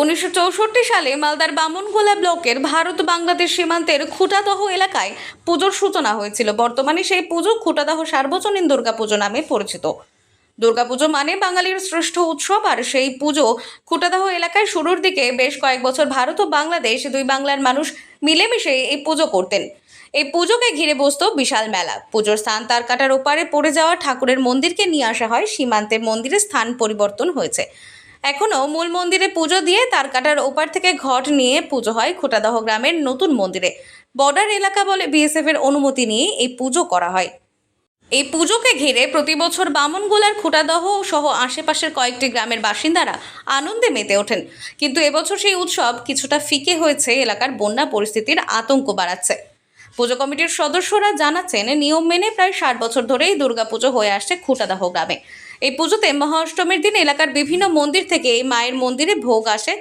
উনিশশো চৌষট্টি সালে মালদার বামনগোলা ব্লকের ভারত বাংলাদেশ সীমান্তের খুটাদহ এলাকায় পুজোর সূচনা হয়েছিল। বর্তমানে সেই পুজো খুটাদহ সার্বজনীন দুর্গাপুজো নামে পরিচিত। দুর্গাপুজো মানে বাঙালির শ্রেষ্ঠ উৎসব, আর সেই পুজো খুঁটাদহ এলাকায় শুরুর দিকে বেশ কয়েক বছর ভারত ও বাংলাদেশ দুই বাংলার মানুষ মিলেমিশে এই পুজো করতেন। এই পুজোকে ঘিরে বসত বিশাল মেলা। পুজোর স্থান তার কাটার ওপারে পড়ে যাওয়া ঠাকুরের মন্দিরকে নিয়ে আসা হয়। সীমান্তে মন্দিরের স্থান পরিবর্তন হয়েছে। এখনও মূল মন্দিরে পুজো দিয়ে তার কাটার ওপার থেকে ঘট নিয়ে পুজো হয় খোটাদহ গ্রামের নতুন মন্দিরে। বর্ডার এলাকা বলে বিএসএফ এর অনুমতি নিয়ে এই পুজো করা হয়। এই পুজোকে ঘিরে প্রতি বছর বামনগোলার খুঁটাদহ সহ আশেপাশের কয়েকটি গ্রামের বাসিন্দারা আনন্দে মেতে ওঠেন। কিন্তু এবছর সেই উৎসব কিছুটা ফিকে হয়েছে, এলাকার বন্যা পরিস্থিতির আতঙ্ক বাড়াচ্ছে। পুজো কমিটির সদস্যরা জানাচ্ছেন, নিয়ম মেনে প্রায় ষাট বছর ধরেই দুর্গাপুজো হয়ে আসছে খুঁটাদাহ গ্রামে। এই পুজোতে মহাষ্টমীর দিন এলাকার বিভিন্ন মন্দির থেকে এই মায়ের মন্দিরে ভোগ আসে।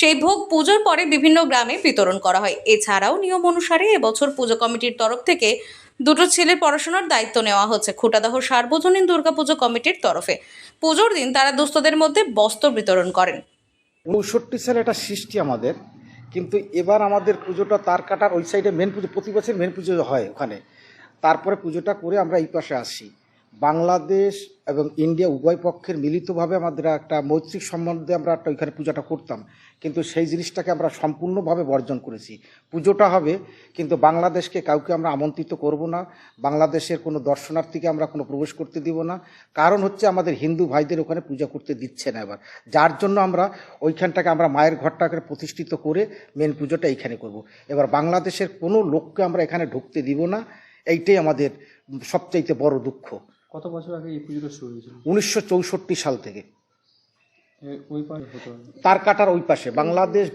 সেই ভোগ পুজোর পরে বিভিন্ন গ্রামে বিতরণ করা হয়। এছাড়াও নিয়ম অনুসারে এবছর পুজো কমিটির তরফ থেকে দুটো ছেলের পড়াশোনার দায়িত্ব নেওয়া হচ্ছে খুঁটাদাহ সার্বজনীন দুর্গাপুজো কমিটির তরফে। পুজোর দিন তারা দুস্থদের মধ্যে বস্ত্র বিতরণ করেন। উনষট্টি সালে একটা সৃষ্টি আমাদের। কিন্তু এবার আমাদের পুজোটা তার কাটার ওই সাইডে মেন পুজো, প্রতি বছর মেন পুজো হয় ওখানে। তারপরে পুজোটা করে আমরা এই পাশে আসি। বাংলাদেশ এবং ইন্ডিয়া উভয় পক্ষের মিলিতভাবে আমাদের একটা মৈত্রিক সম্বন্ধে আমরা একটা ওইখানে পূজাটা করতাম। কিন্তু সেই জিনিসটাকে আমরা সম্পূর্ণভাবে বর্জন করেছি। পুজোটা হবে, কিন্তু বাংলাদেশকে কাউকে আমরা আমন্ত্রিত করব না। বাংলাদেশের কোনো দর্শনার্থীকে আমরা কোনো প্রবেশ করতে দিব না। কারণ হচ্ছে আমাদের হিন্দু ভাইদের ওখানে পূজা করতে দিচ্ছে না এবার। যার জন্য আমরা ওইখানটাকে আমরা মায়ের ঘরটাকে প্রতিষ্ঠিত করে মেন পুজোটা এইখানে করব। এবার বাংলাদেশের কোনো লোককে আমরা এখানে ঢুকতে দিব না। এইটাই আমাদের সবচাইতে বড় দুঃখ। কত বছর আগে এই পুজোটা শুরু হয়েছিল? উনিশশো চৌষট্টি সাল থেকে। ওই হতো তার কাটার ওই পাশে বাংলাদেশ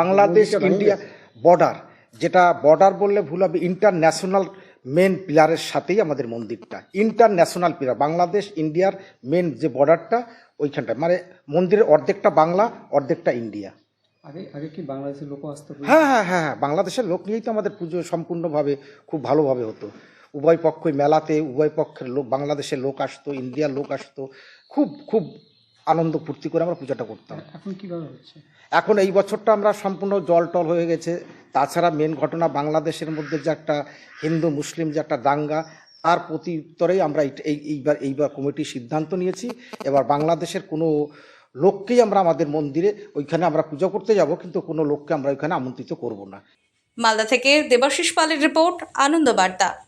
বাংলাদেশ ইন্ডিয়া বর্ডার যেটা বর্ডার বললে ভুল হবে ইন্টারন্যাশনাল মেন পিলারের সাথেই আমাদের মন্দিরটা। ইন্টারন্যাশনাল পিলার বাংলাদেশ ইন্ডিয়ার মেন যে বর্ডারটা ওইখানটা মানে মন্দিরের অর্ধেকটা বাংলা অর্ধেকটা ইন্ডিয়া। আগে আগে কি বাংলাদেশের লোক আসতো হ্যাঁ হ্যাঁ হ্যাঁ হ্যাঁ বাংলাদেশের লোক নিয়েই তো আমাদের পুজো সম্পূর্ণভাবে খুব ভালোভাবে হতো। উভয় পক্ষই মেলাতে উভয় পক্ষের লোক বাংলাদেশের লোক আসতো ইন্ডিয়ার লোক আসতো। খুব খুব আনন্দ ফুর্তি করে আমরা পূজাটা করতাম। এখন কীভাবে হচ্ছে? এখন এই বছরটা আমরা সম্পূর্ণ জল টল হয়ে গেছে। তাছাড়া মেন ঘটনা বাংলাদেশের মধ্যে যে একটা হিন্দু মুসলিম যে একটা দাঙ্গা তার প্রতি উত্তরেই আমরা এই- এই এইবার এইবার কমিটি সিদ্ধান্ত নিয়েছি। এবার বাংলাদেশের কোনো লোককেই আমরা আমাদের মন্দিরে ওইখানে আমরা পূজা করতে যাব কিন্তু কোনো লোককে আমরা ওইখানে আমন্ত্রিত করব না। মালদা থেকে দেবাশিস পালের রিপোর্ট আনন্দ বার্তা।